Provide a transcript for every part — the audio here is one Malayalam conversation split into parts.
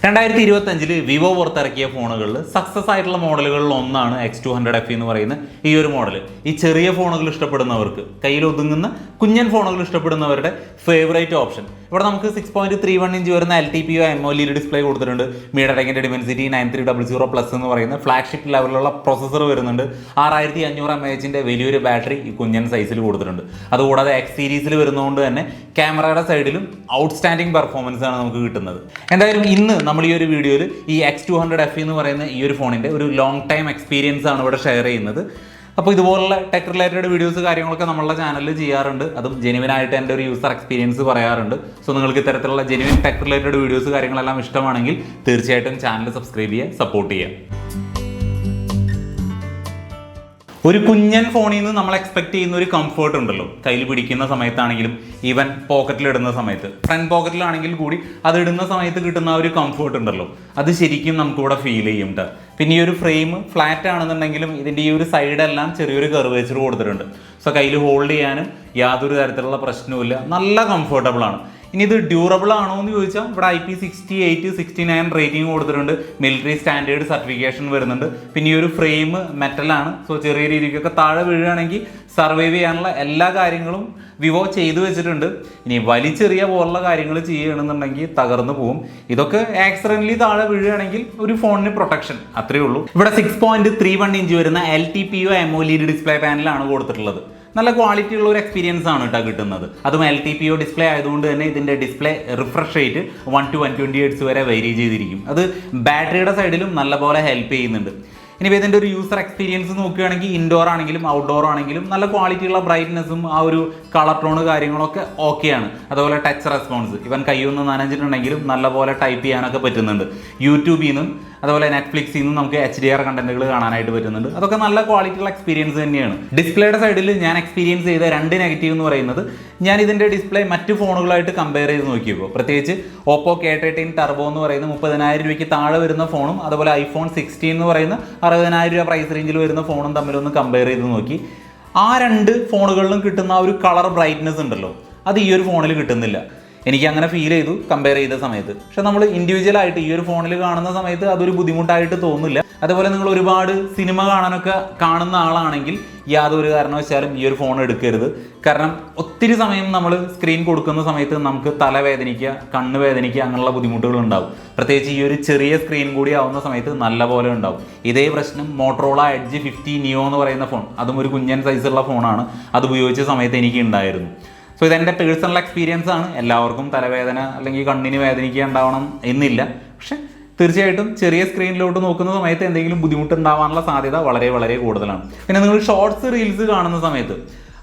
രണ്ടായിരത്തി ഇരുപത്തഞ്ചിൽ വിവോ പുറത്തിറക്കിയ ഫോണുകളിൽ സക്സസ് ആയിട്ടുള്ള മോഡലുകളിൽ ഒന്നാണ് എക്സ് ടു ഹൺഡ്രഡ് എഫ് എന്ന് പറയുന്ന ഈ ഒരു മോഡൽ ഈ ചെറിയ ഫോണുകൾ ഇഷ്ടപ്പെടുന്നവർക്ക് കയ്യിൽ ഒതുങ്ങുന്ന കുഞ്ഞൻ ഫോണുകൾ ഇഷ്ടപ്പെടുന്നവരുടെ ഫേവറേറ്റ് ഓപ്ഷൻ ഇവിടെ നമുക്ക് six point three one inch വരുന്ന L T P O AMOLED display കൊടുത്തിട്ടുണ്ട്. മീഡിയടെക്കിന്റെ Dimensity nine three double zero plus എന്ന് പറയുന്ന ഫ്ലാഗ്ഷിപ്പ് ലെവലിലുള്ള പ്രൊസസ്സർ വരുന്നുണ്ട്. ആറായിരത്തി അഞ്ഞൂറ് എം എച്ചിന്റെ വലിയൊരു ബാറ്ററി ഈ കുഞ്ഞൻ സൈസിൽ കൊടുത്തിട്ടുണ്ട്. അതുകൂടാതെ എക്സ് സീരീസിൽ വരുന്നതുകൊണ്ട് തന്നെ ക്യാമറയുടെ സൈഡിലും ഔട്ട്സ്റ്റാൻഡിംഗ് പെർഫോമൻസ് ആണ് നമുക്ക് കിട്ടുന്നത്. എന്തായാലും ഇന്ന് നമ്മൾ ഈ ഒരു വീഡിയോയിൽ ഈ എക്സ് ടു ഹൺഡ്രഡ് എഫ് എന്ന് പറയുന്ന ഈ ഒരു ഫോണിന്റെ ഒരു ലോങ് ടൈം എക്സ്പീരിയൻസ് ആണ് ഇവിടെ ഷെയർ ചെയ്യുന്നത്. അപ്പോൾ ഇതുപോലുള്ള ടെക് റിലേറ്റഡ് വീഡിയോസ് കാര്യങ്ങളൊക്കെ നമ്മളുടെ ചാനലിൽ ചെയ്യാറുണ്ട്. അതും ജെനുവിൻ ആയിട്ട് എന്റെ ഒരു യൂസർ എക്സ്പീരിയൻസ് പറയാറുണ്ട്. സോ നിങ്ങൾക്ക് ഇത്തരത്തിലുള്ള ജെനുവിൻ ടെക് റിലേറ്റഡ് വീഡിയോസ് കാര്യങ്ങളെല്ലാം ഇഷ്ടമാണെങ്കിൽ തീർച്ചയായിട്ടും ചാനൽ സബ്സ്ക്രൈബ് ചെയ്യുക സപ്പോർട്ട് ചെയ്യുക. ഒരു കുഞ്ഞൻ ഫോണിൽ നിന്ന് നമ്മൾ എക്സ്പെക്ട് ചെയ്യുന്ന ഒരു കംഫർട്ട് ഉണ്ടല്ലോ. കയ്യിൽ പിടിക്കുന്ന സമയത്താണെങ്കിലും ഈവൻ പോക്കറ്റിൽ ഇടുന്ന സമയത്ത്. ഫ്രണ്ട് പോക്കറ്റിലാണെങ്കിൽ കൂടി അത് ഇടുന്ന സമയത്ത് കിട്ടുന്ന ഒരു കംഫർട്ട് ഉണ്ടല്ലോ. അത് ശരിക്കും നമുക്കിവിടെ ഫീൽ ചെയ്യും. പിന്നെ ഈ ഒരു ഫ്രെയിം ഫ്ലാറ്റ് ആണെന്നുണ്ടെങ്കിലും ഇതിന്റെ ഈ ഒരു സൈഡെല്ലാം ചെറിയൊരു കർവേച്ചർ കൊടുത്തിട്ടുണ്ട്. സോ കയ്യിൽ ഹോൾഡ് ചെയ്യാനും യാതൊരു തരത്തിലുള്ള പ്രശ്നവുമില്ല. നല്ല കംഫർട്ടബിൾ ആണ്. ഇനി ഇത് ഡ്യൂറബിൾ ആണോ എന്ന് ചോദിച്ചാൽ ഇവിടെ I P sixty eight sixty nine rating കൊടുത്തിട്ടുണ്ട്. മിലിറ്ററി സ്റ്റാൻഡേർഡ് സർട്ടിഫിക്കേഷൻ വരുന്നുണ്ട്. പിന്നെ ഈ ഒരു ഫ്രെയിം മെറ്റലാണ് സോ ചെറിയ രീതിക്കൊക്കെ താഴെ വീഴുകയാണെങ്കിൽ സർവൈവ് ചെയ്യാനുള്ള എല്ലാ കാര്യങ്ങളും വിവോ ചെയ്തു വെച്ചിട്ടുണ്ട്. ഇനി വലിച്ചെറിയ പോലുള്ള കാര്യങ്ങൾ ചെയ്യുകയാണെന്നുണ്ടെങ്കിൽ തകർന്നു പോകും. ഇതൊക്കെ ആക്സിഡന്റലി താഴെ വീഴുകയാണെങ്കിൽ ഒരു ഫോണിന് പ്രൊട്ടക്ഷൻ അത്രയേ ഉള്ളൂ. ഇവിടെ six point three one inch വരുന്ന L T P O AMOLED display പാനലാണ് കൊടുത്തിട്ടുള്ളത്. നല്ല ക്വാളിറ്റി ഉള്ള ഒരു എക്സ്പീരിയൻസ് ആണ് കേട്ടോ കിട്ടുന്നത്. അതും L T P O display ആയതുകൊണ്ട് തന്നെ ഇതിന്റെ display refresh rate one to one twenty hertz വരെ വെരി ചെയ്തിരിക്കും. അത് ബാറ്ററിയുടെ സൈഡിലും നല്ലപോലെ ഹെൽപ്പ് ചെയ്യുന്നുണ്ട്. ഇനി ഇതിന്റെ ഒരു യൂസർ എക്സ്പീരിയൻസ് നോക്കുകയാണെങ്കിൽ ഇൻഡോർ ആണെങ്കിലും ഔട്ട്ഡോർ ആണെങ്കിലും നല്ല ക്വാളിറ്റിയുള്ള ബ്രൈറ്റ്നെസ്സും ആ ഒരു കളർ ടോണ് കാര്യങ്ങളൊക്കെ ഓക്കെയാണ് അതുപോലെ ടച്ച് റെസ്പോൺസ് ഇവൻ കയ്യൊന്ന് നനഞ്ഞിട്ടുണ്ടെങ്കിലും നല്ലപോലെ ടൈപ്പ് ചെയ്യാനൊക്കെ പറ്റുന്നുണ്ട്. യൂട്യൂബിൽ നിന്നും അതുപോലെ നെറ്റ്ഫ്ലിക്സിൽ നിന്നും നമുക്ക് എച്ച് ഡി ആർ കണ്ടന്റുകൾ കാണാനായിട്ട് പറ്റുന്നുണ്ട്. അതൊക്കെ നല്ല ക്വാളിറ്റിയുള്ള എക്സ്പീരിയൻസ് തന്നെയാണ്. ഡിസ്പ്ലേയുടെ സൈഡിൽ ഞാൻ എക്സ്പീരിയൻസ് ചെയ്ത രണ്ട് നെഗറ്റീവ് എന്ന് പറയുന്നത് ഞാൻ ഇതിന്റെ ഡിസ്പ്ലേ മറ്റ് ഫോണുകളായിട്ട് കമ്പയർ ചെയ്ത് നോക്കിയപ്പോൾ പ്രത്യേകിച്ച് ഓപ്പോ കെ തേർട്ടീൻ ടർബോ എന്ന് പറയുന്ന മുപ്പതിനായിരം രൂപയ്ക്ക് താഴെ വരുന്ന ഫോണും അതുപോലെ ഐഫോൺ സിക്സ്റ്റീൻ എന്ന് പറയുന്ന അറുപതിനായിരം രൂപ പ്രൈസ് റേഞ്ചിൽ വരുന്ന ഫോണും തമ്മിലൊന്ന് കമ്പയർ ചെയ്ത് നോക്കി. ആ രണ്ട് ഫോണുകളിലും കിട്ടുന്ന ആ ഒരു കളർ ബ്രൈറ്റ്നസ് ഉണ്ടല്ലോ. അത് ഈ ഒരു ഫോണിൽ കിട്ടുന്നില്ല. എനിക്ക് അങ്ങനെ ഫീൽ ചെയ്തു കമ്പയർ ചെയ്ത സമയത്ത്. പക്ഷെ നമ്മൾ ഇൻഡിവിജ്വൽ ആയിട്ട് ഈ ഒരു ഫോണിൽ കാണുന്ന സമയത്ത് അതൊരു ബുദ്ധിമുട്ടായിട്ട് തോന്നില്ല. അതുപോലെ നിങ്ങൾ ഒരുപാട് സിനിമ കാണാനൊക്കെ കാണുന്ന ആളാണെങ്കിൽ യാതൊരു കാരണവശാലും ഈ ഒരു ഫോൺ എടുക്കരുത്. കാരണം ഒത്തിരി സമയം നമ്മൾ സ്ക്രീൻ കൊടുക്കുന്ന സമയത്ത് നമുക്ക് തലവേദനിക്കുക കണ്ണ് വേദനിക്കുക അങ്ങനെയുള്ള ബുദ്ധിമുട്ടുകൾ ഉണ്ടാവും. പ്രത്യേകിച്ച് ഈ ഒരു ചെറിയ സ്ക്രീൻ കൂടി ആവുന്ന സമയത്ത് നല്ല പോലെ ഉണ്ടാവും. ഇതേ പ്രശ്നം മോട്ടറോള എഡ്ജ് ഫിഫ്റ്റി നിയോ എന്ന് പറയുന്ന ഫോൺ അതും ഒരു കുഞ്ഞൻ സൈസുള്ള ഫോണാണ് അത് ഉപയോഗിച്ച സമയത്ത് എനിക്ക് ഉണ്ടായിരുന്നു. സോ ഇതെന്റെ പേഴ്സണൽ എക്സ്പീരിയൻസ് ആണ്. എല്ലാവർക്കും തലവേദന അല്ലെങ്കിൽ കണ്ണിന് വേദനിക്കുക ഉണ്ടാവണം എന്നില്ല. പക്ഷെ തീർച്ചയായിട്ടും ചെറിയ സ്ക്രീനിലോട്ട് നോക്കുന്ന സമയത്ത് എന്തെങ്കിലും ബുദ്ധിമുട്ടുണ്ടാവാനുള്ള സാധ്യത വളരെ വളരെ കൂടുതലാണ്. പിന്നെ നിങ്ങൾ ഷോർട്സ് റീൽസ് കാണുന്ന സമയത്ത്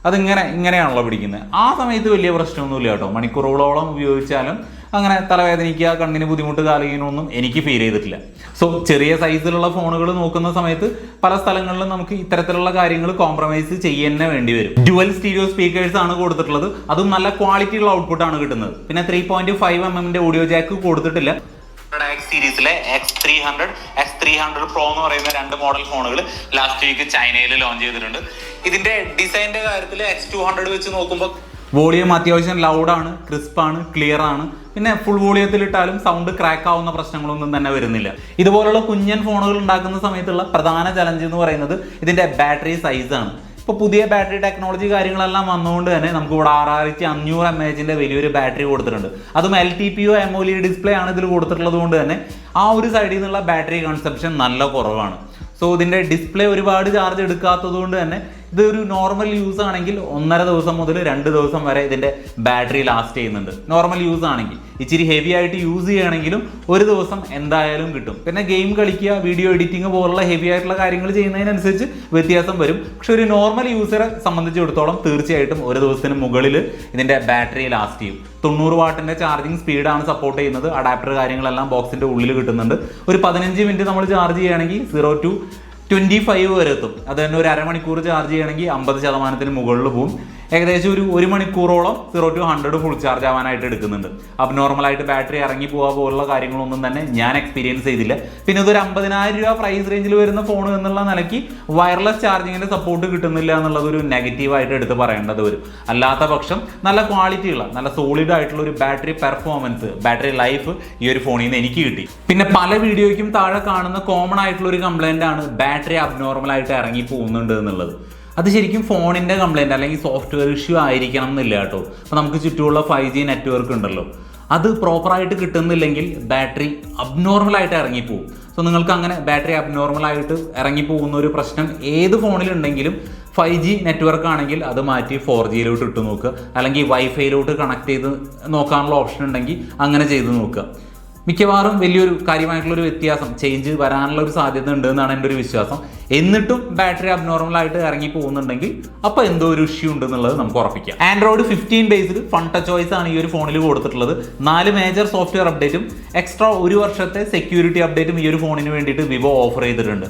അതിങ്ങനെ ഇങ്ങനെയാണല്ലോ പിടിക്കുന്നത് ആ സമയത്ത് വലിയ പ്രശ്നമൊന്നുമില്ല കേട്ടോ. മണിക്കൂറുകളോളം ഉപയോഗിച്ചാലും അങ്ങനെ തലവേദനിക്കുക കണ്ണിന് ബുദ്ധിമുട്ട് കാലികനൊന്നും എനിക്ക് ഫീൽ ചെയ്തിട്ടില്ല. സോ ചെറിയ സൈസിലുള്ള ഫോണുകൾ നോക്കുന്ന സമയത്ത് പല സ്ഥലങ്ങളിലും നമുക്ക് ഇത്തരത്തിലുള്ള കാര്യങ്ങൾ കോംപ്രമൈസ് ചെയ്യുന്നേ വേണ്ടി വരും. ഡുവൽ സ്റ്റീരിയോ സ്പീക്കേഴ്സ് ആണ് കൊടുത്തിട്ടുള്ളത്. അതും നല്ല ക്വാളിറ്റിയുള്ള ഔട്ട്പുട്ട് ആണ് കിട്ടുന്നത്. പിന്നെ ത്രീ പോയിന്റ് ഫൈവ് എം എമ്മിന്റെ ഓഡിയോ ജാക്ക് കൊടുത്തിട്ടില്ല. സീരീസിലെ X three hundred X three hundred pro എന്ന് പറയുന്ന രണ്ട് മോഡൽ ഫോണുകൾ ലാസ്റ്റ് വീക്ക് ചൈനയിൽ ലോഞ്ച് ചെയ്തിട്ടുണ്ട്. ഇതിന്റെ ഡിസൈനിന്റെ കാര്യത്തിൽ എക്സ് ടു ഹൺഡ്രഡ് വെച്ച് നോക്കുമ്പോൾ വോളിയം അത്യാവശ്യം ലൗഡാണ് ക്രിസ്പാണ് ക്ലിയർ ആണ് പിന്നെ ഫുൾ വോളിയത്തിൽ ഇട്ടാലും സൗണ്ട് ക്രാക്ക് ആവുന്ന പ്രശ്നങ്ങളൊന്നും തന്നെ വരുന്നില്ല. ഇതുപോലുള്ള കുഞ്ഞൻ ഫോണുകൾ ഉണ്ടാക്കുന്ന സമയത്തുള്ള പ്രധാന ചലഞ്ച് എന്ന് പറയുന്നത് ഇതിന്റെ ബാറ്ററി സൈസാണ് ഇപ്പോൾ പുതിയ ബാറ്ററി ടെക്നോളജി കാര്യങ്ങളെല്ലാം വന്നുകൊണ്ട് തന്നെ നമുക്ക് ഇവിടെ ആറായിരത്തി അഞ്ഞൂറ് എം എച്ചിന്റെ വലിയൊരു ബാറ്ററി കൊടുത്തിട്ടുണ്ട്. അതും L T P O M O display ആണ് ഇതിൽ കൊടുത്തിട്ടുള്ളത് കൊണ്ട് തന്നെ ആ ഒരു സൈഡിൽ നിന്നുള്ള ബാറ്ററി കൺസെപ്ഷൻ നല്ല കുറവാണ്. സോ ഇതിന്റെ ഡിസ്പ്ലേ ഒരുപാട് ചാർജ് എടുക്കാത്തത് കൊണ്ട് തന്നെ ഇതൊരു നോർമൽ യൂസ് ആണെങ്കിൽ ഒന്നര ദിവസം മുതൽ രണ്ട് ദിവസം വരെ ഇതിന്റെ ബാറ്ററി ലാസ്റ്റ് ചെയ്യുന്നുണ്ട്. നോർമൽ യൂസ് ആണെങ്കിൽ. ഇച്ചിരി ഹെവി ആയിട്ട് യൂസ് ചെയ്യുകയാണെങ്കിലും ഒരു ദിവസം എന്തായാലും കിട്ടും. പിന്നെ ഗെയിം കളിക്കുക വീഡിയോ എഡിറ്റിംഗ് പോലുള്ള ഹെവി ആയിട്ടുള്ള കാര്യങ്ങൾ ചെയ്യുന്നതിനനുസരിച്ച് വ്യത്യാസം വരും. പക്ഷെ ഒരു നോർമൽ യൂസറെ സംബന്ധിച്ചിടത്തോളം തീർച്ചയായിട്ടും ഒരു ദിവസത്തിന് മുകളിൽ ഇതിന്റെ ബാറ്ററി ലാസ്റ്റ് ചെയ്യും. തൊണ്ണൂറ് വാട്ടിന്റെ ചാർജിങ് സ്പീഡാണ് സപ്പോർട്ട് ചെയ്യുന്നത്. അഡാപ്റ്റർ കാര്യങ്ങളെല്ലാം ബോക്സിന്റെ ഉള്ളിൽ കിട്ടുന്നുണ്ട്. ഒരു പതിനഞ്ച് മിനിറ്റ് നമ്മൾ ചാർജ് ചെയ്യുകയാണെങ്കിൽ സീറോ ടു ട്വന്റി ഫൈവ് വരെ എത്തും. അത് തന്നെ ഒരു അരമണിക്കൂർ ചാർജ് ചെയ്യണമെങ്കിൽ അമ്പത് ശതമാനത്തിന് മുകളിൽ പോകും ഏകദേശം ഒരു ഒരു മണിക്കൂറോളം zero to hundred full charge ആവാനായിട്ട് എടുക്കുന്നുണ്ട്. അപ്പം നോർമലായിട്ട് ബാറ്ററി ഇറങ്ങി പോകാൻ പോലുള്ള കാര്യങ്ങളൊന്നും തന്നെ ഞാൻ എക്സ്പീരിയൻസ് ചെയ്തില്ല. പിന്നെ ഇതൊരു അമ്പതിനായിരം രൂപ പ്രൈസ് റേഞ്ചിൽ വരുന്ന ഫോൺ എന്നുള്ള നിലയ്ക്ക് വയർലെസ് ചാർജിങ്ങിന്റെ സപ്പോർട്ട് കിട്ടുന്നില്ല എന്നുള്ളത് ഒരു നെഗറ്റീവായിട്ട് എടുത്ത് പറയേണ്ടത് വരും. അല്ലാത്ത പക്ഷം നല്ല ക്വാളിറ്റി ഉള്ള നല്ല സോളിഡ് ആയിട്ടുള്ള ഒരു ബാറ്ററി പെർഫോമൻസ് ബാറ്ററി ലൈഫ് ഈ ഒരു ഫോണിൽ നിന്ന് എനിക്ക് കിട്ടി. പിന്നെ പല വീഡിയോയ്ക്കും താഴെ കാണുന്ന കോമൺ ആയിട്ടുള്ള ഒരു കംപ്ലൈന്റ് ആണ് ബാറ്ററി അബ്നോർമൽ ആയിട്ട് ഇറങ്ങി പോകുന്നുണ്ട് എന്നുള്ളത്. അത് ശരിക്കും ഫോണിന്റെ കംപ്ലയിന്റ് അല്ലെങ്കിൽ സോഫ്റ്റ്വെയർ ഇഷ്യൂ ആയിരിക്കണം എന്നില്ല കേട്ടോ. അപ്പോൾ നമുക്ക് ചുറ്റുമുള്ള ഫൈവ് ജി നെറ്റ്വർക്ക് ഉണ്ടല്ലോ. അത് പ്രോപ്പറായിട്ട് കിട്ടുന്നില്ലെങ്കിൽ ബാറ്ററി അബ്നോർമലായിട്ട് ഇറങ്ങിപ്പോവും. സോ നിങ്ങൾക്ക് അങ്ങനെ ബാറ്ററി അബ്നോർമലായിട്ട് ഇറങ്ങിപ്പോകുന്ന ഒരു പ്രശ്നം ഏത് ഫോണിലുണ്ടെങ്കിലും ഫൈവ് ജി നെറ്റ്വർക്ക് ആണെങ്കിൽ അത് മാറ്റി ഫോർ ജിയിലോട്ട് ഇട്ട് നോക്കുക. അല്ലെങ്കിൽ വൈഫൈയിലോട്ട് കണക്ട് ചെയ്ത് നോക്കാനുള്ള ഓപ്ഷൻ ഉണ്ടെങ്കിൽ അങ്ങനെ ചെയ്ത് നോക്കുക. മിക്കവാറും വലിയൊരു കാര്യമായിട്ടുള്ളൊരു വ്യത്യാസം ചേഞ്ച് വരാനുള്ള ഒരു സാധ്യത ഉണ്ട് എന്നാണ് എന്റെ ഒരു വിശ്വാസം. എന്നിട്ടും ബാറ്ററി അബ്നോർമൽ ആയിട്ട് ഇറങ്ങി പോകുന്നുണ്ടെങ്കിൽ അപ്പോൾ എന്തോ ഒരു ഇഷ്യൂ ഉണ്ട് എന്നുള്ളത് നമുക്ക് ഉറപ്പിക്കാം. ആൻഡ്രോയിഡ് ഫിഫ്റ്റീൻ ബേസിൽ ഫൺ ടച്ച് ചോയ്സ് ആണ് ഈ ഒരു ഫോണിൽ കൊടുത്തിട്ടുള്ളത്. നാല് മേജർ സോഫ്റ്റ്വെയർ അപ്ഡേറ്റും എക്സ്ട്രാ ഒരു വർഷത്തെ സെക്യൂരിറ്റി അപ്ഡേറ്റും ഈ ഒരു ഫോണിന് വേണ്ടിയിട്ട് വിവോ ഓഫർ ചെയ്തിട്ടുണ്ട്.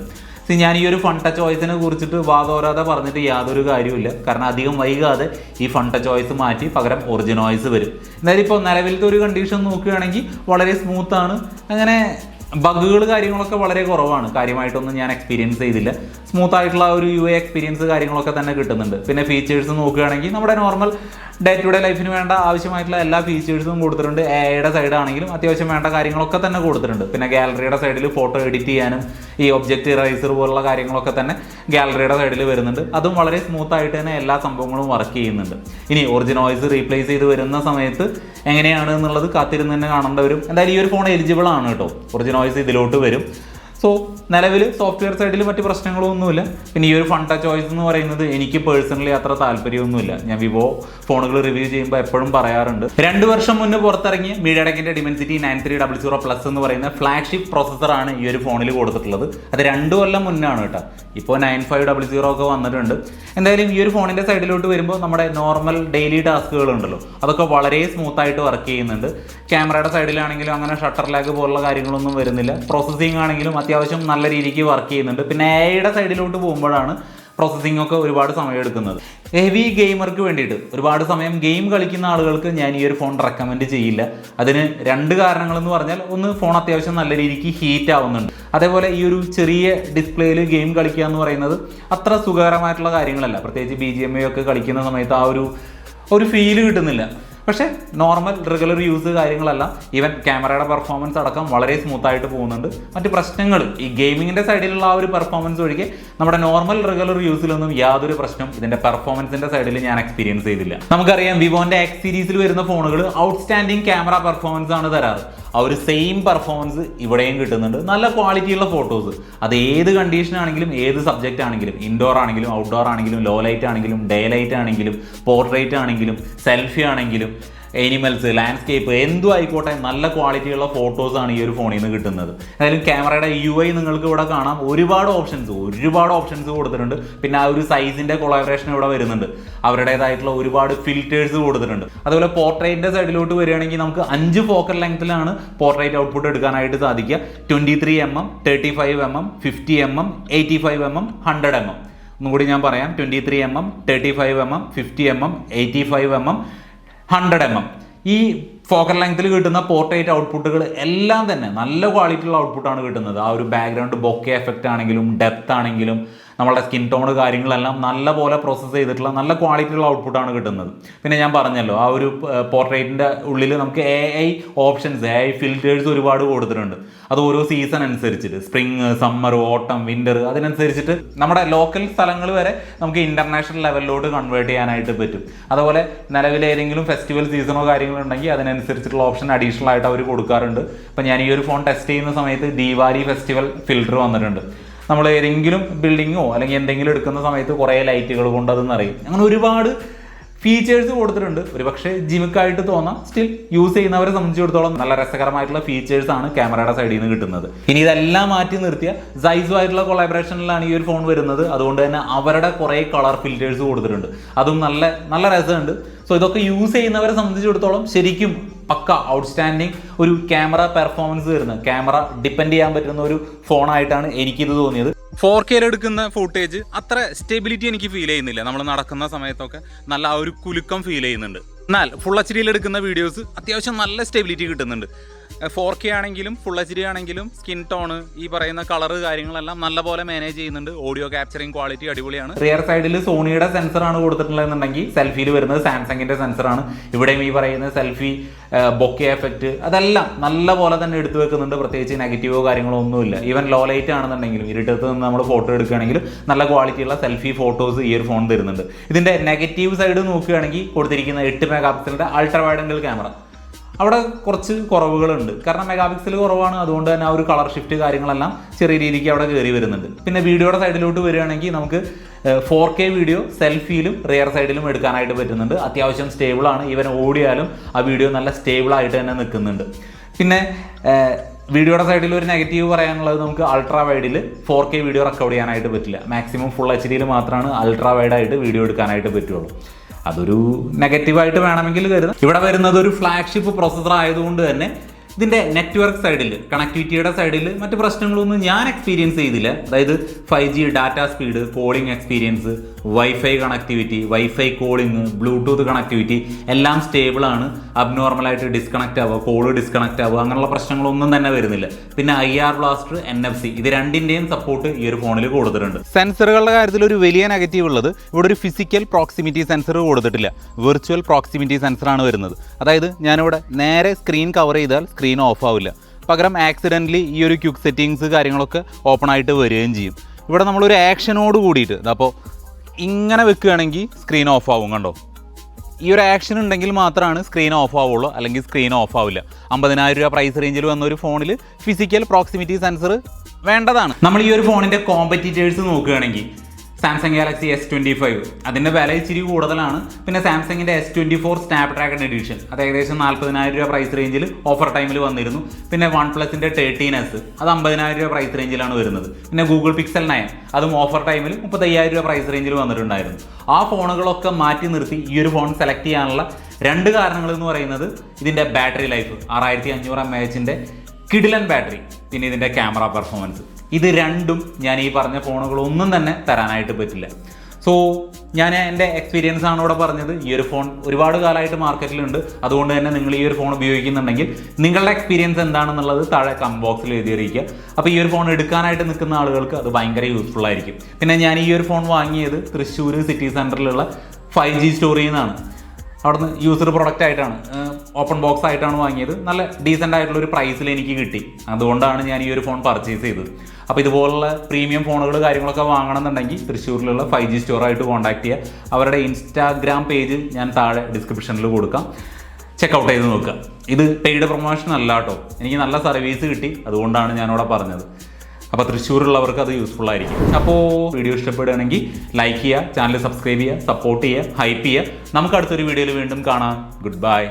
ഞാൻ ഈ ഒരു ഫണ്ട ചോയ്സിനെ കുറിച്ചിട്ട് വാദോരാതെ പറഞ്ഞിട്ട് യാതൊരു കാര്യമില്ല കാരണം അധികം വൈകാതെ ഈ ഫണ്ട ചോയ്സ് മാറ്റി പകരം ഒറിജിനോയ്സ് വരും. എന്തായാലും ഇപ്പോൾ നിലവിലത്തെ ഒരു കണ്ടീഷൻ നോക്കുകയാണെങ്കിൽ വളരെ സ്മൂത്താണ് അങ്ങനെ ബഗുകൾ കാര്യങ്ങളൊക്കെ വളരെ കുറവാണ്. കാര്യമായിട്ടൊന്നും ഞാൻ എക്സ്പീരിയൻസ് ചെയ്തില്ല. സ്മൂത്ത് ആയിട്ടുള്ള ഒരു യു എക്സ്പീരിയൻസ് കാര്യങ്ങളൊക്കെ തന്നെ കിട്ടുന്നുണ്ട്. പിന്നെ ഫീച്ചേഴ്സ് നോക്കുകയാണെങ്കിൽ നമ്മുടെ നോർമൽ ഡേ ടു ഡേ ലൈഫിന് വേണ്ട ആവശ്യമായിട്ടുള്ള എല്ലാ ഫീച്ചേഴ്സും കൊടുത്തിട്ടുണ്ട്. എയുടെ സൈഡ് ആണെങ്കിലും അത്യാവശ്യം വേണ്ട കാര്യങ്ങളൊക്കെ തന്നെ കൊടുത്തിട്ടുണ്ട്. പിന്നെ ഗാലറിയുടെ സൈഡിൽ ഫോട്ടോ എഡിറ്റ് ചെയ്യാനും ഈ ഒബ്ജക്റ്റ് റൈസർ പോലുള്ള കാര്യങ്ങളൊക്കെ തന്നെ ഗാലറിയുടെ സൈഡിൽ വരുന്നുണ്ട്. അതും വളരെ സ്മൂത്ത് ആയിട്ട് തന്നെ എല്ലാ സംഭവങ്ങളും വർക്ക് ചെയ്യുന്നുണ്ട്. ഇനി ഒറിജിനൽ വോയിസ് റീപ്ലേസ് ചെയ്ത് വരുന്ന സമയത്ത് എങ്ങനെയാണ് എന്നുള്ളത് കാത്തിരുന്ന് തന്നെ കാണേണ്ട വരും. എന്തായാലും ഈ ഒരു ഫോൺ എലിജിബിൾ ആണ് കേട്ടോ. ഒറിജിനൽ വോയിസ് ഇതിലോട്ട് വരും. സോ നിലവിൽ സോഫ്റ്റ്വെയർ സൈഡിൽ മറ്റ് പ്രശ്നങ്ങളൊന്നുമില്ല. പിന്നെ ഈ ഒരു ഫണ്ട ചോയ്സ് എന്ന് പറയുന്നത് എനിക്ക് പേഴ്സണലി അത്ര താല്പര്യമൊന്നുമില്ല. ഞാൻ വിവോ ഫോണുകൾ റിവ്യൂ ചെയ്യുമ്പോൾ എപ്പോഴും പറയാറുണ്ട്. രണ്ട് വർഷം മുന്നേ പുറത്തിറങ്ങിയ മീഡിയടക്കിന്റെ Dimensity nine three double zero plus എന്ന് പറയുന്ന ഫ്ലാഗ്ഷിപ്പ് പ്രോസസ്സറാണ് ഈ ഒരു ഫോണിൽ കൊടുത്തിട്ടുള്ളത്. അത് രണ്ട് കൊല്ലം മുന്നാണ് കേട്ടോ. ഇപ്പോൾ നയൻ ഫൈവ് ഡബിൾ സീറോ ഒക്കെ വന്നിട്ടുണ്ട്. എന്തായാലും ഈ ഒരു ഫോണിന്റെ സൈഡിലോട്ട് വരുമ്പോൾ നമ്മുടെ നോർമൽ ഡെയിലി ടാസ്കുകൾ ഉണ്ടല്ലോ. അതൊക്കെ വളരെ സ്മൂത്ത് ആയിട്ട് വർക്ക് ചെയ്യുന്നുണ്ട്. ക്യാമറയുടെ സൈഡിലാണെങ്കിലും അങ്ങനെ ഷട്ടർ ലാഗ് പോലുള്ള കാര്യങ്ങളൊന്നും വരുന്നില്ല. പ്രോസസ്സിംഗ് ആണെങ്കിലും അത്യാവശ്യം നല്ല രീതിക്ക് വർക്ക് ചെയ്യുന്നുണ്ട്. പിന്നെ എയുടെ സൈഡിലോട്ട് പോകുമ്പോഴാണ് പ്രോസസ്സിംഗ് ഒക്കെ ഒരുപാട് സമയം എടുക്കുന്നത്. ഹെവി ഗെയിമർക്ക് വേണ്ടിയിട്ട് ഒരുപാട് സമയം ഗെയിം കളിക്കുന്ന ആളുകൾക്ക് ഞാൻ ഈ ഒരു ഫോൺ റെക്കമെൻഡ് ചെയ്യില്ല. അതിന് രണ്ട് കാരണങ്ങളെന്ന് പറഞ്ഞാൽ ഒന്ന് ഫോൺ അത്യാവശ്യം നല്ല രീതിക്ക് ഹീറ്റ് ആവുന്നുണ്ട്. അതേപോലെ ഈ ഒരു ചെറിയ ഡിസ്പ്ലേയിൽ ഗെയിം കളിക്കുക എന്ന് പറയുന്നത് അത്ര സുഖകരമായിട്ടുള്ള കാര്യങ്ങളല്ല. പ്രത്യേകിച്ച് ബി ജി എം ഒക്കെ കളിക്കുന്ന സമയത്ത് ആ ഒരു ഒരു ഫീൽ കിട്ടുന്നില്ല. പക്ഷേ നോർമൽ റെഗുലർ യൂസ് കാര്യങ്ങളെല്ലാം ഈവൻ ക്യാമറയുടെ പെർഫോമൻസ് അടക്കം വളരെ സ്മൂത്ത് ആയിട്ട് പോകുന്നുണ്ട്. മറ്റ് പ്രശ്നങ്ങൾ ഈ ഗെയിമിങ്ങിന്റെ സൈഡിലുള്ള ആ ഒരു പെർഫോമൻസ് ഒഴികെ നമ്മുടെ നോർമൽ റെഗുലർ യൂസിലൊന്നും യാതൊരു പ്രശ്നം ഇതിന്റെ പെർഫോമൻസിന്റെ സൈഡിൽ ഞാൻ എക്സ്പീരിയൻസ് ചെയ്തില്ല. നമുക്കറിയാം വിവോന്റെ എക്സ് സീരീസിൽ വരുന്ന ഫോണുകൾ ഔട്ട്സ്റ്റാൻഡിങ് ക്യാമറ പെർഫോമൻസ് ആണ് തരാറ്. ആ ഒരു സെയിം പെർഫോമൻസ് ഇവിടെയും കിട്ടുന്നുണ്ട്. നല്ല ക്വാളിറ്റിയുള്ള ഫോട്ടോസ് അത് ഏത് കണ്ടീഷൻ ആണെങ്കിലും ഏത് സബ്ജക്റ്റ് ആണെങ്കിലും ഇൻഡോർ ആണെങ്കിലും ഔട്ട്ഡോർ ആണെങ്കിലും ലോ ലൈറ്റ് ആണെങ്കിലും ഡേ ലൈറ്റ് ആണെങ്കിലും പോർട്രേറ്റ് ആണെങ്കിലും സെൽഫി ആണെങ്കിലും എനിമൽസ് ലാൻഡ്സ്കേപ്പ് എന്തും ആയിക്കോട്ടെ നല്ല ക്വാളിറ്റിയുള്ള ഫോട്ടോസാണ് ഈ ഒരു ഫോണിൽ നിന്ന് കിട്ടുന്നത്. എന്തായാലും ക്യാമറയുടെ യു ഐ നിങ്ങൾക്ക് ഇവിടെ കാണാം. ഒരുപാട് ഓപ്ഷൻസ് ഒരുപാട് ഓപ്ഷൻസ് കൊടുത്തിട്ടുണ്ട്. പിന്നെ ആ ഒരു സൈസിന്റെ കൊളാബറേഷൻ ഇവിടെ വരുന്നുണ്ട്. അവരുടേതായിട്ടുള്ള ഒരുപാട് ഫിൽറ്റേഴ്സ് കൊടുത്തിട്ടുണ്ട്. അതുപോലെ പോർട്രേറ്റിന്റെ സൈഡിലോട്ട് വരികയാണെങ്കിൽ നമുക്ക് അഞ്ച് ഫോക്കൽ ലെങ്ത്തിലാണ് പോർട്രേറ്റ് ഔട്ട്പുട്ട് എടുക്കാനായിട്ട് സാധിക്കുക. Twenty three M M thirty five M M fifty M M eighty five M M hundred M M ഒന്നുകൂടി ഞാൻ പറയാം. Twenty three M M thirty five M M fifty M M eighty five M M hundred M M ഈ ഫോക്കൽ ലെങ്ത്തിൽ കിട്ടുന്ന പോർട്രേറ്റ് ഔട്ട്പുട്ടുകൾ എല്ലാം തന്നെ നല്ല ക്വാളിറ്റിയുള്ള ഔട്ട്പുട്ടാണ് കിട്ടുന്നത്. ആ ഒരു ബാക്ക്ഗ്രൗണ്ട് ബൊക്കെ എഫക്റ്റ് ആണെങ്കിലും ഡെപ്ത് ആണെങ്കിലും നമ്മളുടെ സ്കിൻ ടോൺ കാര്യങ്ങളെല്ലാം നല്ല പോലെ പ്രോസസ്സ് ചെയ്തിട്ടുള്ള നല്ല ക്വാളിറ്റിയുള്ള ഔട്ട്പുട്ടാണ് കിട്ടുന്നത്. പിന്നെ ഞാൻ പറഞ്ഞല്ലോ ആ ഒരു പോർട്രേറ്റിന്റെ ഉള്ളിൽ നമുക്ക് A I options A I filters ഒരുപാട് കൊടുത്തിട്ടുണ്ട്. അത് ഓരോ സീസൺ അനുസരിച്ചിട്ട് സ്പ്രിങ് സമ്മർ ഓട്ടം വിന്റർ അതിനനുസരിച്ചിട്ട് നമ്മുടെ ലോക്കൽ സ്ഥലങ്ങൾ വരെ നമുക്ക് ഇന്റർനാഷണൽ ലെവലിലോട്ട് കൺവേർട്ട് ചെയ്യാനായിട്ട് പറ്റും. അതുപോലെ നിലവിൽ ഏതെങ്കിലും ഫെസ്റ്റിവൽ സീസണോ കാര്യങ്ങളോ ഉണ്ടെങ്കിൽ അതിനനുസരിച്ചിട്ടുള്ള ഓപ്ഷൻ അഡീഷണൽ ആയിട്ട് അവർ കൊടുക്കാറുണ്ട്. ഇപ്പം ഞാൻ ഈ ഒരു ഫോൺ ടെസ്റ്റ് ചെയ്യുന്ന സമയത്ത് ദീപാവലി ഫെസ്റ്റിവൽ ഫിൽറ്റർ വന്നിട്ടുണ്ട്. നമ്മൾ ഏതെങ്കിലും ബിൽഡിങ്ങോ അല്ലെങ്കിൽ എന്തെങ്കിലും എടുക്കുന്ന സമയത്ത് കുറേ ലൈറ്റുകൾ കൊണ്ട് അത് അങ്ങനെ ഒരുപാട് ഫീച്ചേഴ്സ് കൊടുത്തിട്ടുണ്ട്. ഒരു പക്ഷേ ജിമിക്കായിട്ട് തോന്നാം. സ്റ്റിൽ യൂസ് ചെയ്യുന്നവരെ സംബന്ധിച്ചിടത്തോളം നല്ല രസകരമായിട്ടുള്ള ഫീച്ചേഴ്സ് ആണ് ക്യാമറയുടെ സൈഡിൽ നിന്ന് കിട്ടുന്നത്. ഇനി ഇതെല്ലാം മാറ്റി നിർത്തിയ സൈസു ആയിട്ടുള്ള കൊളാബറേഷനിലാണ് ഈ ഒരു ഫോൺ വരുന്നത്. അതുകൊണ്ട് തന്നെ അവരുടെ കുറേ കളർ ഫിൽറ്റേഴ്സ് കൊടുത്തിട്ടുണ്ട്. അതും നല്ല നല്ല രസമുണ്ട്. സോ ഇതൊക്കെ യൂസ് ചെയ്യുന്നവരെ സംബന്ധിച്ചിടത്തോളം ശരിക്കും പക്ക ഔട്ട്സ്റ്റാൻഡിങ് ഒരു ക്യാമറ പെർഫോമൻസ് തരുന്ന ക്യാമറ ഡിപ്പെൻഡ് ചെയ്യാൻ പറ്റുന്ന ഒരു ഫോണായിട്ടാണ് എനിക്കിത് തോന്നിയത്. ഫോർ കെയിൽ എടുക്കുന്ന ഫുട്ടേജ് അത്ര സ്റ്റെബിലിറ്റി എനിക്ക് ഫീൽ ചെയ്യുന്നില്ല. നമ്മൾ നടക്കുന്ന സമയത്തൊക്കെ നല്ല ആ ഒരു കുലുക്കം ഫീൽ ചെയ്യുന്നുണ്ട്. എന്നാൽ ഫുൾ എച്ച് ഡിയിൽ എടുക്കുന്ന വീഡിയോസ് അത്യാവശ്യം നല്ല സ്റ്റെബിലിറ്റി കിട്ടുന്നുണ്ട്. ഫോർ കെ ആണെങ്കിലും ഫുൾ എച്ച് ഡി ആണെങ്കിലും സ്കിൻ ടോണ് ഈ പറയുന്ന കളർ കാര്യങ്ങളെല്ലാം നല്ലപോലെ മാനേജ് ചെയ്യുന്നുണ്ട്. ഓഡിയോ ക്യാപ്ചറിങ് ക്വാളിറ്റി അടിപൊളിയാണ്. റിയർ സൈഡിൽ സോണിയുടെ സെൻസർ ആണ് കൊടുത്തിട്ടുള്ളതെന്നുണ്ടെങ്കിൽ സെൽഫിയിൽ വരുന്നത് സാംസങ്ങിന്റെ സെൻസർ ആണ്. ഇവിടെയും ഈ പറയുന്ന സെൽഫി ബൊക്കെ എഫക്റ്റ് അതെല്ലാം നല്ല പോലെ തന്നെ എടുത്തു വെക്കുന്നുണ്ട്. പ്രത്യേകിച്ച് നെഗറ്റീവോ കാര്യങ്ങളോ ഒന്നുമില്ല. ഈവൻ ലോ ലൈറ്റ് ആണെന്നുണ്ടെങ്കിലും ഇരുട്ടത്ത് നിന്ന് നമ്മൾ ഫോട്ടോ എടുക്കുകയാണെങ്കിലും നല്ല ക്വാളിറ്റിയുള്ള സെൽഫി ഫോട്ടോസ് ഈ ഒരു ഫോൺ തരുന്നുണ്ട്. ഇതിന്റെ നെഗറ്റീവ് സൈഡ് നോക്കുകയാണെങ്കിൽ കൊടുത്തിരിക്കുന്ന എട്ട് mega ultra wide angle camera അവിടെ കുറച്ച് കുറവുകളുണ്ട്. കാരണം മെഗാപിക്സൽ കുറവാണ്. അതുകൊണ്ട് തന്നെ ആ ഒരു കളർ ഷിഫ്റ്റ് കാര്യങ്ങളെല്ലാം ചെറിയ രീതിക്ക് അവിടെ കയറി വരുന്നുണ്ട്. പിന്നെ വീഡിയോയുടെ സൈഡിലോട്ട് വരികയാണെങ്കിൽ നമുക്ക് ഫോർ കെ വീഡിയോ സെൽഫിയിലും റിയർ സൈഡിലും എടുക്കാനായിട്ട് പറ്റുന്നുണ്ട്. അത്യാവശ്യം സ്റ്റേബിൾ ആണ്. ഈവൻ ഓടിയാലും ആ വീഡിയോ നല്ല സ്റ്റേബിൾ ആയിട്ട് തന്നെ നിൽക്കുന്നുണ്ട്. പിന്നെ വീഡിയോയുടെ സൈഡിൽ ഒരു നെഗറ്റീവ് പറയാനുള്ളത് നമുക്ക് അൾട്രാ വൈഡിൽ ഫോർ കെ വീഡിയോ റെക്കോർഡ് ചെയ്യാനായിട്ട് പറ്റില്ല. മാക്സിമം ഫുൾ എച്ച് ഡിയിൽ മാത്രമാണ് അൾട്രാ വൈഡായിട്ട് വീഡിയോ എടുക്കാനായിട്ട് പറ്റുള്ളൂ. അതൊരു നെഗറ്റീവായിട്ട് വേണമെങ്കിൽ കരുതാം. ഇവിടെ വരുന്നത് ഒരു ഫ്ലാഗ്ഷിപ്പ് പ്രോസസർ ആയതുകൊണ്ട് തന്നെ ഇതിന്റെ നെറ്റ്വർക്ക് സൈഡിൽ കണക്ടിവിറ്റിയുടെ സൈഡിൽ മറ്റ് പ്രശ്നങ്ങളൊന്നും ഞാൻ എക്സ്പീരിയൻസ് ചെയ്തില്ല. അതായത് five G data speed calling experience wifi connectivity wifi calling Bluetooth connectivity എല്ലാം സ്റ്റേബിൾ ആണ്. അബ്നോർമലായിട്ട് ഡിസ്കണക്റ്റ് ആവുക കോൾ ഡിസ്കണക്റ്റ് ആവുക അങ്ങനെയുള്ള പ്രശ്നങ്ങളൊന്നും തന്നെ വരുന്നില്ല. പിന്നെ I R blaster N F C ഇത് രണ്ടിന്റെയും സപ്പോർട്ട് ഈ ഒരു ഫോണിൽ കൊടുത്തിട്ടുണ്ട്. സെൻസറുകളുടെ കാര്യത്തിൽ ഒരു വലിയ നെഗറ്റീവ് ഉള്ളത് ഇവിടെ ഒരു ഫിസിക്കൽ പ്രോക്സിമിറ്റി സെൻസർ കൊടുത്തിട്ടില്ല. വെർച്വൽ പ്രോക്സിമിറ്റി സെൻസർ ആണ് വരുന്നത്. അതായത് ഞാനിവിടെ നേരെ സ്ക്രീൻ കവർ ചെയ്താൽ സ്ക്രീൻ ഓഫ് ആവില്ല. പകരം ആക്സിഡന്റലി ഈ ഒരു ക്യുക്ക് സെറ്റിങ്സ് കാര്യങ്ങളൊക്കെ ഓപ്പൺ ആയിട്ട് വരികയും ചെയ്യും. ഇവിടെ നമ്മളൊരു ആക്ഷനോട് കൂടിയിട്ട് അപ്പോൾ ഇങ്ങനെ വെക്കുകയാണെങ്കിൽ സ്ക്രീൻ ഓഫ് ആവും കണ്ടോ? ഈ ഒരു ആക്ഷൻ ഉണ്ടെങ്കിൽ മാത്രമാണ് സ്ക്രീൻ ഓഫ് ആവുള്ളൂ അല്ലെങ്കിൽ സ്ക്രീൻ ഓഫ് ആവില്ല. അമ്പതിനായിരം രൂപ പ്രൈസ് റേഞ്ചിൽ വന്ന ഒരു ഫോണിൽ ഫിസിക്കൽ പ്രോക്സിമിറ്റി സെൻസർ വേണ്ടതാണ്. നമ്മൾ ഈ ഒരു ഫോണിന്റെ കോമ്പറ്റീറ്റേഴ്സ് നോക്കുകയാണെങ്കിൽ Samsung Galaxy S twenty five അതിന്റെ വില ഇച്ചിരി കൂടുതലാണ്. പിന്നെ സാംസങ്ങിന്റെ S twenty four Snapdragon edition അത് ഏകദേശം നാൽപ്പതിനായിരം രൂപ പ്രൈസ് റേഞ്ചിൽ ഓഫർ ടൈമിൽ വന്നിരുന്നു. പിന്നെ വൺ പ്ലസിന്റെ തേർട്ടീൻ എസ് അത് അമ്പതിനായിരം രൂപ പ്രൈസ് റേഞ്ചിലാണ് വരുന്നത്. പിന്നെ ഗൂഗിൾ പിക്സൽ നയൻ അതും ഓഫർ ടൈമിൽ മുപ്പത്തയ്യായിരം രൂപ പ്രൈസ് റേഞ്ചിൽ വന്നിട്ടുണ്ടായിരുന്നു. ആ ഫോണുകളൊക്കെ മാറ്റി നിർത്തി ഈ ഒരു ഫോൺ സെലക്ട് ചെയ്യാനുള്ള രണ്ട് കാരണങ്ങൾ എന്ന് പറയുന്നത് ഇതിന്റെ ബാറ്ററി ലൈഫ് ആറായിരത്തി അഞ്ഞൂറ് എം എച്ചിന്റെ കിഡിലൻ ബാറ്ററി പിന്നെ ഇതിന്റെ ക്യാമറ പെർഫോമൻസ് ഇത് രണ്ടും ഞാൻ ഈ പറഞ്ഞ ഫോണുകളൊന്നും തന്നെ തരാനായിട്ട് പറ്റില്ല. സോ ഞാൻ എന്റെ എക്സ്പീരിയൻസ് ആണ് ഇവിടെ പറഞ്ഞത്. ഈ ഒരു ഫോൺ ഒരുപാട് കാലമായിട്ട് മാർക്കറ്റിലുണ്ട് അതുകൊണ്ട് തന്നെ നിങ്ങൾ ഈ ഒരു ഫോൺ ഉപയോഗിക്കുന്നുണ്ടെങ്കിൽ നിങ്ങളുടെ എക്സ്പീരിയൻസ് എന്താണെന്നുള്ളത് താഴെ കം ബോക്സിൽ എഴുതിയിരിക്കുക അപ്പോൾ ഈ ഒരു ഫോൺ എടുക്കാനായിട്ട് നിൽക്കുന്ന ആളുകൾക്ക് അത് ഭയങ്കര യൂസ്ഫുൾ ആയിരിക്കും. പിന്നെ ഞാൻ ഈ ഒരു ഫോൺ വാങ്ങിയത് തൃശ്ശൂർ സിറ്റി സെന്ററിലുള്ള ഫൈവ് ജി സ്റ്റോറിൽ നിന്നാണ്. അവിടുന്ന് യൂസർ പ്രൊഡക്റ്റ് ആയിട്ടാണ് ഓപ്പൺ ബോക്സ് ആയിട്ടാണ് വാങ്ങിയത്. നല്ല ഡീസന്റ് ആയിട്ടുള്ള ഒരു പ്രൈസിൽ എനിക്ക് കിട്ടി. അതുകൊണ്ടാണ് ഞാൻ ഈ ഒരു ഫോൺ പർച്ചേസ് ചെയ്തത്. അപ്പോൾ ഇതുപോലുള്ള പ്രീമിയം ഫോണുകൾ കാര്യങ്ങളൊക്കെ വാങ്ങണമെന്നുണ്ടെങ്കിൽ തൃശ്ശൂരിലുള്ള ഫൈവ് ജി സ്റ്റോറായിട്ട് കോൺടാക്ട് ചെയ്യുക അവരുടെ ഇൻസ്റ്റാഗ്രാം പേജ് ഞാൻ താഴെ ഡിസ്ക്രിപ്ഷനിൽ കൊടുക്കാം. ചെക്കൗട്ട് ചെയ്ത് നോക്കുക. ഇത് പെയ്ഡ് പ്രൊമോഷൻ അല്ല കേട്ടോ. എനിക്ക് നല്ല സർവീസ് കിട്ടി. അതുകൊണ്ടാണ് ഞാനിവിടെ പറഞ്ഞത്. അപ്പോൾ തൃശ്ശൂരുള്ളവർക്ക് അത് യൂസ്ഫുൾ ആയിരിക്കും. അപ്പോൾ വീഡിയോ ഇഷ്ടപ്പെടുകയാണെങ്കിൽ ലൈക്ക് ചെയ്യുക ചാനൽ സബ്സ്ക്രൈബ് ചെയ്യുക സപ്പോർട്ട് ചെയ്യുക ഹൈപ്പ് ചെയ്യുക. നമുക്ക് അടുത്തൊരു വീഡിയോയിൽ വീണ്ടും കാണാം. Good bye